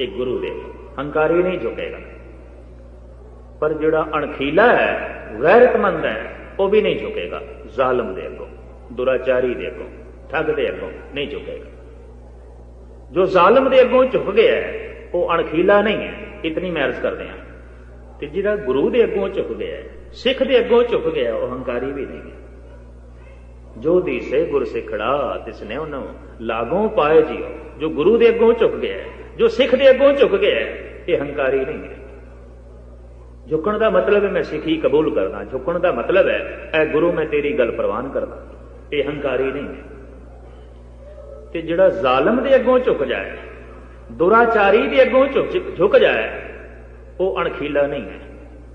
ਇੱਕ ਗੁਰੂ ਦੇ। ਅੱਗੋਂ ਹੰਕਾਰੀ ਨਹੀਂ ਝੁਕੇਗਾ। ਪਰ ਜਿਹੜਾ ਅਣਖੀਲਾ ਹੈ, ਗੈਰਤਮੰਦ ਹੈ, ਉਹ ਵੀ ਨਹੀਂ ਝੁਕੇਗਾ। ਜ਼ਾਲਮ ਦੇ ਅੱਗੋਂ, ਦੁਰਾਚਾਰੀ ਦੇ ਅੱਗੋਂ, ਠੱਗ ਦੇ ਅੱਗੋਂ ਨਹੀਂ ਝੁਕੇਗਾ। ਜੋ ਜ਼ਾਲਮ ਦੇ ਅੱਗੋਂ ਝੁਕ ਗਿਆ ਉਹ ਅਣਖੀਲਾ ਨਹੀਂ ਹੈ। ਇਤਨੀ ਮੈਂ ਅਰਜ਼ ਕਰਦੇ ਹਾਂ। ਤੇ ਜਿਹੜਾ ਗੁਰੂ ਦੇ ਅੱਗੋਂ ਝੁਕ ਗਿਆ ਸਿੱਖ ਦੇ ਅੱਗੋਂ ਝੁਕ ਗਿਆ ਉਹ ਹੰਕਾਰੀ ਵੀ ਨਹੀਂ ਹੈ। ਜੋ ਦੀਸੇ ਗੁਰ ਸਿਖੜਾ ਤਿਸਨੇ ਉਹਨੂੰ ਲਾਗੋਂ ਪਾਏ ਜਿਓ। ਜੋ ਗੁਰੂ ਦੇ ਅੱਗੋਂ ਝੁਕ ਗਿਆ ਜੋ ਸਿੱਖ ਦੇ ਅੱਗੋਂ ਝੁਕ ਗਿਆ ਇਹ ਹੰਕਾਰੀ ਨਹੀਂ ਹੈ। ਝੁਕਣ ਦਾ ਮਤਲਬ ਹੈ, ਮੈਂ ਸਿੱਖੀ ਕਬੂਲ ਕਰਦਾ, ਝੁਕਣ ਦਾ ਮਤਲਬ ਹੈ, ਐ ਗੁਰੂ, ਮੈਂ ਤੇਰੀ ਗੱਲ ਪ੍ਰਵਾਨ ਕਰਦਾ। ਇਹ ਹੰਕਾਰੀ ਨਹੀਂ ਹੈ। ਤੇ ਜਿਹੜਾ ਜ਼ਾਲਮ ਦੇ ਅੱਗੋਂ ਝੁਕ ਜਾਏ, ਦੁਰਾਚਾਰੀ ਦੇ ਅੱਗੋਂ ਝੁਕ ਝੁਕ ਜਾਏ, ਉਹ ਅਣਖੀਲਾ ਨਹੀਂ ਹੈ,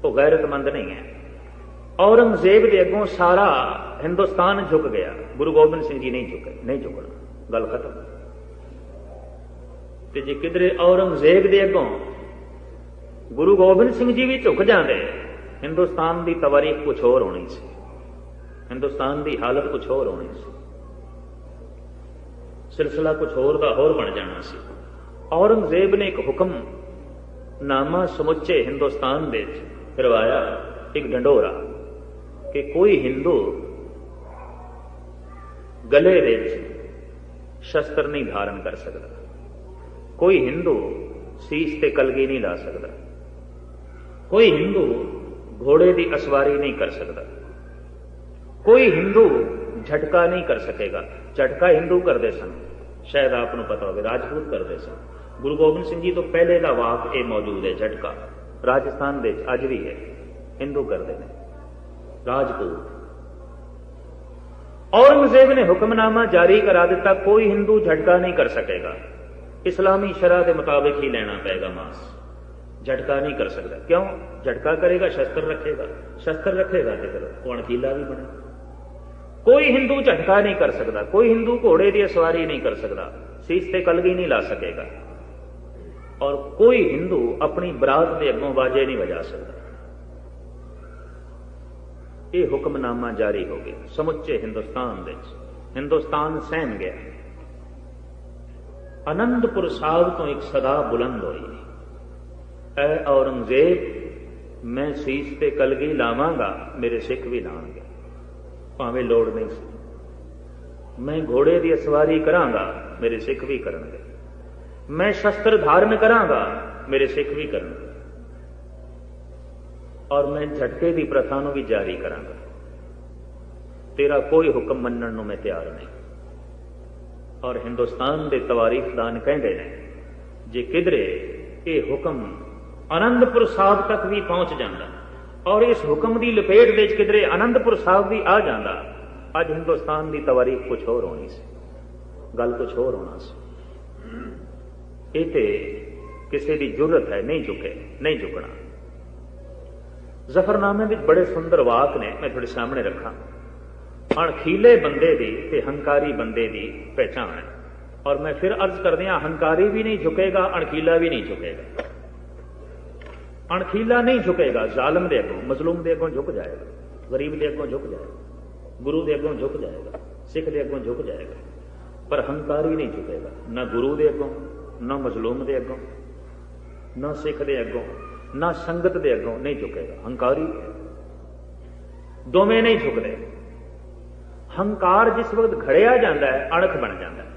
ਉਹ ਗੈਰਤਮੰਦ ਨਹੀਂ ਹੈ। ਔਰੰਗਜ਼ੇਬ ਦੇ ਅੱਗੋਂ ਸਾਰਾ ਹਿੰਦੁਸਤਾਨ ਝੁਕ ਗਿਆ। ਗੁਰੂ ਗੋਬਿੰਦ ਸਿੰਘ ਜੀ ਨਹੀਂ ਝੁਕੇ, ਨਹੀਂ ਝੁਕਣਾ। ਗੱਲ ਖਤਮ। ਤੇ ਜੇ ਕਿਧਰੇ ਔਰੰਗਜ਼ੇਬ ਦੇ ਅੱਗੋਂ ਗੁਰੂ ਗੋਬਿੰਦ ਸਿੰਘ ਜੀ ਵੀ ਝੁਕ ਜਾਂਦੇ, ਹਿੰਦੁਸਤਾਨ ਦੀ ਤਵਾਰੀਖ ਕੁਝ ਹੋਰ ਹੋਣੀ ਸੀ। ਹਿੰਦੁਸਤਾਨ ਦੀ ਹਾਲਤ ਕੁਝ ਹੋਰ ਹੋਣੀ ਸੀ। ਸਿਲਸਿਲਾ ਕੁਝ ਹੋਰ ਦਾ ਹੋਰ ਬਣ ਜਾਣਾ ਸੀ। ਔਰੰਗਜ਼ੇਬ ਨੇ ਇੱਕ ਹੁਕਮ ਨਾਮਾ ਸਮੁੱਚੇ ਹਿੰਦੁਸਤਾਨ ਦੇ ਵਿੱਚ ਕਰਵਾਇਆ, ਇੱਕ ਡੰਡੋਰਾ, ਕਿ ਕੋਈ ਹਿੰਦੂ ਗਲੇ ਵਿੱਚ ਸ਼ਸਤਰ ਨਹੀਂ ਧਾਰਨ ਕਰ ਸਕਦਾ। ਕੋਈ ਹਿੰਦੂ ਸੀਸ ਤੇ ਕਲਗੀ ਨਹੀਂ ਲਾ ਸਕਦਾ। ਕੋਈ ਹਿੰਦੂ ਘੋੜੇ ਦੀ ਅਸਵਾਰੀ ਨਹੀਂ ਕਰ ਸਕਦਾ। ਕੋਈ ਹਿੰਦੂ ਝਟਕਾ ਨਹੀਂ ਕਰ ਸਕੇਗਾ। ਝਟਕਾ ਹਿੰਦੂ ਕਰਦੇ ਸਨ। ਸ਼ਾਇਦ ਆਪ ਨੂੰ ਪਤਾ ਹੋਵੇ, ਰਾਜਪੂਤ ਕਰਦੇ ਸਨ। ਗੁਰੂ ਗੋਬਿੰਦ ਸਿੰਘ ਜੀ ਤੋਂ ਪਹਿਲੇ ਦਾ ਵਾਕ ਇਹ ਮੌਜੂਦ ਹੈ, ਝਟਕਾ। ਰਾਜਸਥਾਨ ਦੇ ਵਿੱਚ ਅੱਜ ਵੀ ਹੈ। ਹਿੰਦੂ ਕਰਦੇ ਨੇ। ਰਾਜਪੂਤ। ਔਰੰਗਜ਼ੇਬ ਨੇ ਹੁਕਮਨਾਮਾ ਜਾਰੀ ਕਰਾ ਦਿੱਤਾ, ਕੋਈ ਹਿੰਦੂ ਝਟਕਾ ਨਹੀਂ ਕਰ ਸਕੇਗਾ। ਇਸਲਾਮੀ ਸ਼ਰਾ ਦੇ ਮੁਤਾਬਿਕ ਹੀ ਲੈਣਾ ਪਏਗਾ ਮਾਸ। ਝਟਕਾ ਨਹੀਂ ਕਰ ਸਕਦਾ। ਕਿਉਂ? ਝਟਕਾ ਕਰੇਗਾ, ਸ਼ਸਤਰ ਰੱਖੇਗਾ। ਸ਼ਸਤਰ ਰੱਖੇਗਾ ਤੇ ਫਿਰ ਉਹ ਅਣਖੀਲਾ ਵੀ ਬਣੇ? ਕੋਈ ਹਿੰਦੂ ਝਟਕਾ ਨਹੀਂ ਕਰ ਸਕਦਾ। ਕੋਈ ਹਿੰਦੂ ਘੋੜੇ ਦੀ ਸਵਾਰੀ ਨਹੀਂ ਕਰ ਸਕਦਾ। ਸੀਸ ਤੇ ਕਲਗੀ ਨਹੀਂ ਲਾ ਸਕੇਗਾ। ਔਰ ਕੋਈ ਹਿੰਦੂ ਆਪਣੀ ਬਰਾਤ ਦੇ ਅੱਗੋਂ ਬਾਜੇ ਨਹੀਂ ਵਜਾ ਸਕਦਾ। ਇਹ ਹੁਕਮਨਾਮਾ ਜਾਰੀ ਹੋ ਗਿਆ ਸਮੁੱਚੇ ਹਿੰਦੁਸਤਾਨ ਵਿੱਚ। ਹਿੰਦੁਸਤਾਨ ਸਹਿਮ ਗਿਆ। ਅਨੰਦਪੁਰ ਸਾਹਿਬ ਤੋਂ ਇੱਕ ਸਦਾ ਬੁਲੰਦ ਹੋਈ। ਐ ਔਰੰਗਜ਼ੇਬ, ਮੈਂ ਸੀਸ ਤੇ ਕਲਗੀ ਲਾਵਾਂਗਾ, ਮੇਰੇ ਸਿੱਖ ਵੀ ਲਾਣਗੇ। ਭਾਵੇਂ ਲੋੜ ਨਹੀਂ ਸੀ। ਮੈਂ ਘੋੜੇ ਦੀ ਅਸਵਾਰੀ ਕਰਾਂਗਾ, ਮੇਰੇ ਸਿੱਖ ਵੀ ਕਰਨਗੇ। ਮੈਂ ਸ਼ਸਤਰ ਧਾਰਨ ਕਰਾਂਗਾ, ਮੇਰੇ ਸਿੱਖ ਵੀ ਕਰਨਗੇ। ਔਰ ਮੈਂ ਝਟਕੇ ਦੀ ਪ੍ਰਥਾ ਨੂੰ ਵੀ ਜਾਰੀ ਕਰਾਂਗਾ। ਤੇਰਾ ਕੋਈ ਹੁਕਮ ਮੰਨਣ ਨੂੰ ਮੈਂ ਤਿਆਰ ਨਹੀਂ। ਔਰ ਹਿੰਦੁਸਤਾਨ ਦੇ ਤਵਾਰੀਖਦਾਨ ਕਹਿੰਦੇ ਨੇ, ਜੇ ਕਿਧਰੇ ਇਹ ਹੁਕਮ ਆਨੰਦਪੁਰ ਸਾਹਿਬ ਤੱਕ ਵੀ ਪਹੁੰਚ ਜਾਂਦਾ ਔਰ ਇਸ ਹੁਕਮ ਦੀ ਲਪੇਟ ਵਿੱਚ ਕਿਧਰੇ ਆਨੰਦਪੁਰ ਸਾਹਿਬ ਵੀ ਆ ਜਾਂਦਾ, ਅੱਜ ਹਿੰਦੁਸਤਾਨ ਦੀ ਤਵਾਰੀਖ ਕੁਝ ਹੋਰ ਹੋਣੀ ਸੀ, ਗੱਲ ਕੁਝ ਹੋਰ ਹੋਣਾ ਸੀ। ਇਹ ਤੇ ਕਿਸੇ ਦੀ ਜ਼ਰੂਰਤ ਹੈ, ਨਹੀਂ ਝੁਕੇ, ਨਹੀਂ ਝੁਕਣਾ। ਜ਼ਫਰਨਾਮੇ ਵਿੱਚ ਬੜੇ ਸੁੰਦਰ ਵਾਕ ਨੇ, ਮੈਂ ਤੁਹਾਡੇ ਸਾਹਮਣੇ ਰੱਖਾਂ। ਅਣਖੀਲੇ ਬੰਦੇ ਦੀ ਤੇ ਹੰਕਾਰੀ ਬੰਦੇ ਦੀ ਪਹਿਚਾਣ ਹੈ। ਔਰ ਮੈਂ ਫਿਰ ਅਰਜ਼ ਕਰਦਿਆਂ, ਹੰਕਾਰੀ ਵੀ ਨਹੀਂ ਝੁਕੇਗਾ, ਅਣਖੀਲਾ ਵੀ ਨਹੀਂ ਝੁਕੇਗਾ। ਅਣਖੀਲਾ ਨਹੀਂ ਝੁਕੇਗਾ, ਜ਼ਾਲਮ ਦੇ ਅੱਗੋਂ, ਮਜ਼ਲੂਮ ਦੇ ਅੱਗੋਂ ਝੁਕ ਜਾਏਗਾ, ਗਰੀਬ ਦੇ ਅੱਗੋਂ ਝੁਕ ਜਾਏਗਾ, ਗੁਰੂ ਦੇ ਅੱਗੋਂ ਝੁਕ ਜਾਏਗਾ, ਸਿੱਖ ਦੇ ਅੱਗੋਂ ਝੁਕ ਜਾਏਗਾ। ਪਰ ਹੰਕਾਰੀ ਨਹੀਂ ਝੁਕੇਗਾ, ਨਾ ਗੁਰੂ ਦੇ ਅੱਗੋਂ, ਨਾ ਮਜ਼ਲੂਮ ਦੇ ਅੱਗੋਂ, ਨਾ ਸਿੱਖ ਦੇ ਅੱਗੋਂ, ਨਾ ਸੰਗਤ ਦੇ ਅੱਗੋਂ ਨਹੀਂ ਝੁਕੇਗਾ, ਹੰਕਾਰੀ ਦੋਵੇਂ ਨਹੀਂ ਝੁਕਦੇ। ਹੰਕਾਰ ਜਿਸ ਵਕਤ ਘੜਿਆ ਜਾਂਦਾ ਹੈ ਅਣਖ ਬਣ ਜਾਂਦਾ ਹੈ।